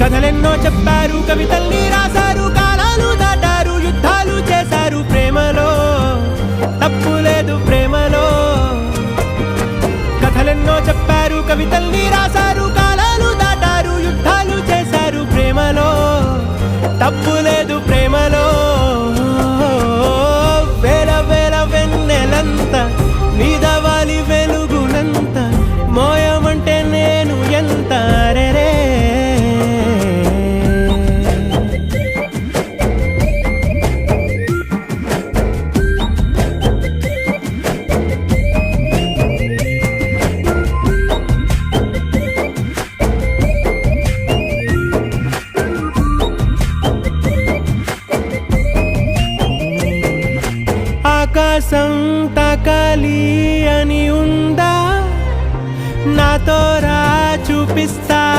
కథలెన్నో చెప్పారు కవితల్ని రాశారు కాలాలు దాటారు యుద్ధాలు చేశారు ప్రేమలో. తప్పు లేదు ప్రేమలో. కథలెన్నో చెప్పారు కవితల్ని రాశారు కాలాలు దాటారు యుద్ధాలు చేశారు ప్రేమలో. తప్పు లేదు ప్రేమలో. వేల వేల వెన్నెలంత నీదవాలి వెలుగునంత మోయమంటే నేను ఎంత? రెరే అని ఉందా? నాతో రా చూపిస్తా